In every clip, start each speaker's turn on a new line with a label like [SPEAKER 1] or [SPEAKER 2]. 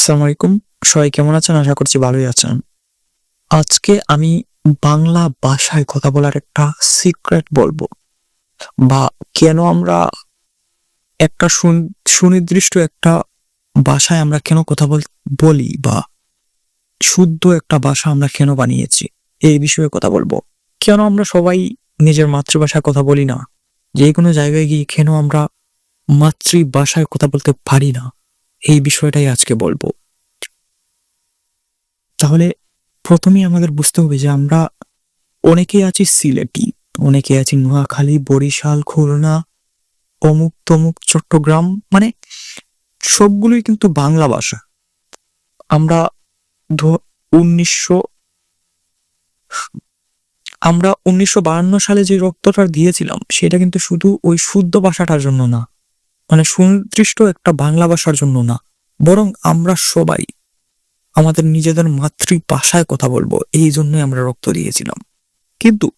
[SPEAKER 1] আসসালামু আলাইকুম। সবাই কেমন আছেন? আশা করছি ভালোই আছেন। আজকে আমি বাংলা ভাষায় কথা বলার একটা সিক্রেট বলব বা কেন আমরা একটা সুন- সুনির্দিষ্ট একটা ভাষায় আমরা কেন কথা বলি বা শুদ্ধ একটা ভাষা আমরা কেন বানিয়েছি এই বিষয়ে কথা বলব। কেন আমরা সবাই নিজের মাতৃভাষায় কথা বলি না? যে কোনো জায়গায় গিয়ে কেন আমরা মাতৃভাষায় কথা বলতে পারি না? এই বিষয়টাই আজকে বলব। তাহলে প্রথমেই আমাদের বুঝতে হবে যে আমরা অনেকেই আছি সিলেটি, অনেকে আছি নোয়াখালী, বরিশাল, খুলনা, অমুক তমুক চট্টগ্রাম মানে সবগুলোই কিন্তু বাংলা ভাষা। আমরা উনিশশো আমরা উনিশশো বায়ান্ন সালে যে রক্তটা দিয়েছিলাম, সেটা কিন্তু শুধু ওই শুদ্ধ ভাষাটার জন্য না। মানে সুনির্দিষ্ট একটা বাংলা ভাষার জন্য না, বরং আমরা সবাই আমাদের নিজেদের মাতৃভাষায় কথা বলব, এই জন্যই আমরা রক্ত দিয়েছিলাম। কিন্তু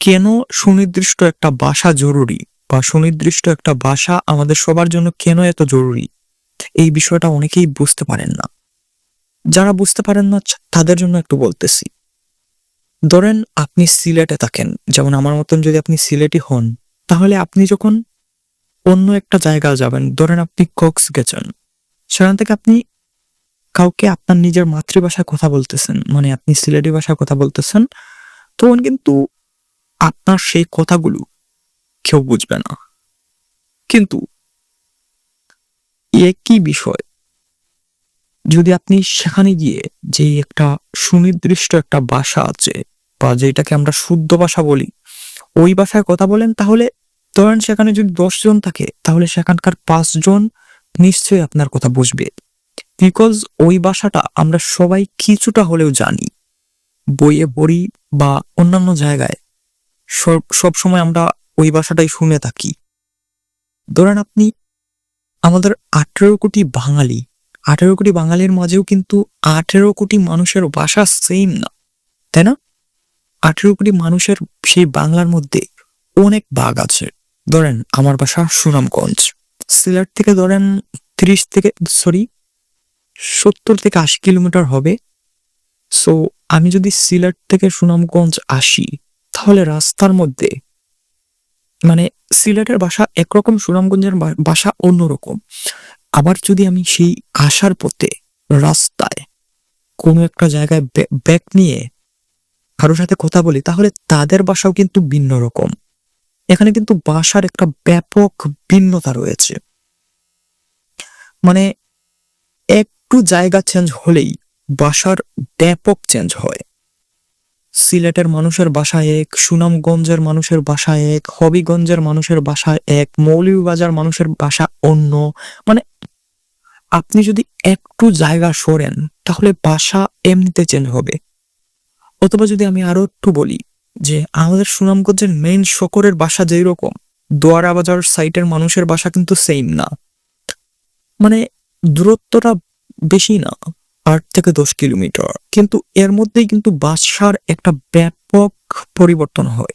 [SPEAKER 1] কেন সুনির্দিষ্ট একটা ভাষা জরুরি বা সুনির্দিষ্ট একটা ভাষা আমাদের সবার জন্য কেন এত জরুরি? এই বিষয়টা অনেকেই বুঝতে পারেন না। যারা বুঝতে পারেন না, তাদের জন্য একটু বলতেছি। ধরেন আপনি সিলেটে থাকেন, যেমন আমার মতন যদি আপনি সিলেটি হন, তাহলে আপনি যখন অন্য একটা জায়গায় যাবেন। ধরেন আপনি কক্স গেছেন। সেখান থেকে আপনি কাউকে আপনার নিজের মাতৃভাষায় কথা বলতেছেন মানে আপনি সিলেটি ভাষায় কথা বলতেছেন, তখন কিন্তু আপনার সেই কথাগুলো কেউ বুঝবে না। কিন্তু একই বিষয়, যদি আপনি সেখানে গিয়ে যে একটা সুনির্দিষ্ট একটা ভাষা আছে, বা যেটাকে আমরা শুদ্ধ ভাষা বলি, ওই ভাষায় কথা বলেন, তাহলে ধরেন সেখানে যদি দশ জন থাকে, তাহলে সেখানকার পাঁচজন নিশ্চয়ই আপনার কথা বুঝবে। বিকজ ওই ভাষাটা আমরা সবাই কিছুটা হলেও জানি। বইয়ে পড়ি বা অন্যান্য জায়গায় সব সব সময় আমরা ওই ভাষাটাই শুনে থাকি। ধরেন আপনি আমাদের আঠেরো কোটি বাঙালি। আঠেরো কোটি বাঙালির মাঝেও কিন্তু আঠেরো কোটি মানুষের ভাষা সেম না, তাই না? আঠেরো কোটি মানুষের সেই বাংলার মধ্যে অনেক বাঘ আছে। ধরেন আমার বাসা সুনামগঞ্জ। সিলেট থেকে ধরেন ত্রিশ থেকে সরি সত্তর থেকে আশি কিলোমিটার হবে। সো আমি যদি সিলেট থেকে সুনামগঞ্জ আসি, তাহলে রাস্তার মধ্যে মানে সিলেটের বাসা একরকম, সুনামগঞ্জের বা- ভাষা অন্যরকম। আবার যদি আমি সেই আসার পথে রাস্তায় কোনো একটা জায়গায় ব্যাগ নিয়ে কারোর সাথে কথা বলি, তাহলে তাদের বাসাও কিন্তু ভিন্ন রকম। এখানে কিন্তু ভাষার একটা ব্যাপক ভিন্নতা রয়েছে। মানে একটু জায়গা চেঞ্জ হলেই ভাষার ব্যাপক চেঞ্জ হয়। সিলেটের মানুষের বাসা এক, সুনামগঞ্জের মানুষের বাসা এক, হবিগঞ্জের মানুষের বাসা এক, মৌলভীবাজার মানুষের বাসা অন্য। মানে আপনি যদি একটু জায়গা সরেন, তাহলে বাসা এমনিতে চেঞ্জ হবে। অথবা যদি আমি আরও একটু বলি যে আমাদের সুনামগঞ্জের মেইন শকরের বাসা যেই রকম, দোয়ারা বাজার সাইটের মানুষের বাসা কিন্তু সেম না। মানে দূরত্বটা বেশি না, আট থেকে দশ কিলোমিটার। কিন্তু এর মধ্যেই কিন্তু বাসার একটা ব্যাপক পরিবর্তন হয়।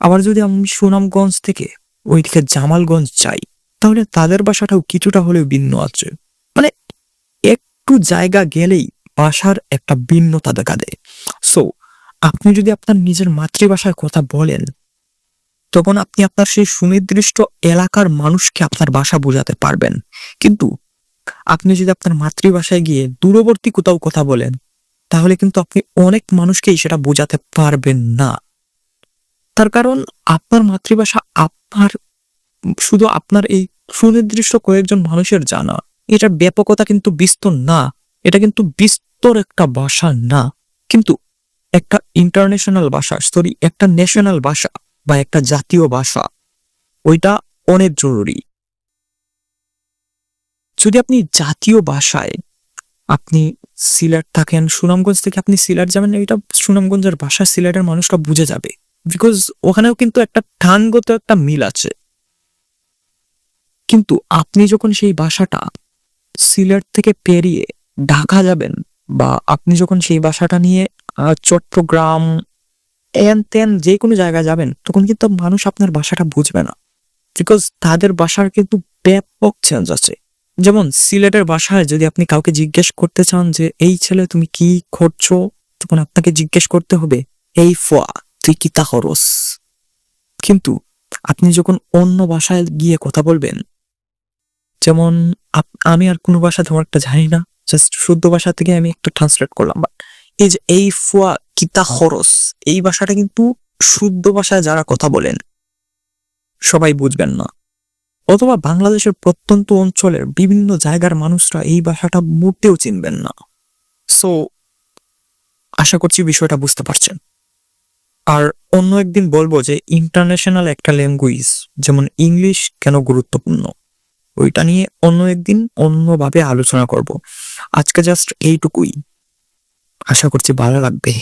[SPEAKER 1] আবার যদি আমি সুনামগঞ্জ থেকে ওইদিকে জামালগঞ্জ যাই, তাহলে তাদের বাসাটাও কিছুটা হলেও ভিন্ন আছে। মানে একটু জায়গা গেলেই বাসার একটা ভিন্নতা দেখা দেয়। সো আপনি যদি আপনার নিজের মাতৃভাষায় কথা বলেন, তখন আপনি আপনার সেই সুনির্দিষ্ট এলাকার মানুষকে আপনার ভাষা বোঝাতে পারবেন। কিন্তু আপনি যদি আপনার মাতৃভাষায় গিয়ে দূরবর্তী কোথাও কথা বলেন, তাহলে কিন্তু আপনি অনেক মানুষকেই সেটা বোঝাতে পারবেন না। তার কারণ আপনার মাতৃভাষা আপনার, শুধু আপনার এই সুনির্দিষ্ট কয়েকজন মানুষের জানা। এটার ব্যাপকতা কিন্তু বিস্তর না, এটা কিন্তু বিস্তর একটা ভাষা না। কিন্তু একটা ইন্টারন্যাশনাল ভাষা সরি একটা ন্যাশনাল ভাষা বা একটা জাতীয় ভাষা, ওইটা অনেক জরুরি। যদি আপনি জাতীয় ভাষায় আপনি সিলেট থাকেন, সুনামগঞ্জ থেকে আপনি সিলেট যাবেন, এটা সুনামগঞ্জের ভাষা, সিলেটের মানুষরা বুঝে যাবে। বিকজ ওখানেও কিন্তু একটা টানগত একটা মিল আছে। কিন্তু আপনি যখন সেই ভাষাটা সিলেট থেকে পেরিয়ে ঢাকা যাবেন বা আপনি যখন সেই ভাষাটা নিয়ে চট্টগ্রাম, এন তেন যে কোনো জায়গায় যাবেন, তখন কিন্তু মানুষ আপনার ভাষাটা বুঝবে না। বিকজ তাদের ভাষার কিন্তু ব্যাপক চেঞ্জ আছে। যেমন সিলেটের ভাষায় যদি আপনি কাউকে জিজ্ঞেস করতে চান যে, এই ছেলে তুমি কি করছ? তখন আপনাকে জিজ্ঞেস করতে হবে, এই ফোয়া, তুই কি তা খরস কিন্তু আপনি যখন অন্য ভাষায় গিয়ে কথা বলবেন, যেমন আমি আর কোনো ভাষা তোমার একটা জানি না জাস্ট শুদ্ধ ভাষা থেকে আমি একটু ট্রান্সলেট করলাম বাট যে এই ফোয়া কিতা খরস এই ভাষাটা কিন্তু শুদ্ধ ভাষায় যারা কথা বলেন, সবাই বুঝবেন না। অথবা বাংলাদেশের প্রত্যন্ত অঞ্চলের বিভিন্ন জায়গার মানুষরা এই ভাষাটা মোটেও চিনবেন না। সো আশা করছি বিষয়টা বুঝতে পারছেন। আর অন্য একদিন বলব যে ইন্টারন্যাশনাল একটা ল্যাঙ্গুয়েজ যেমন ইংলিশ কেন গুরুত্বপূর্ণ? ওইটা নিয়ে অন্য একদিন অন্যভাবে আলোচনা করব। আজকে জাস্ট এইটুকুই। আশা করছি ভালো লাগবে।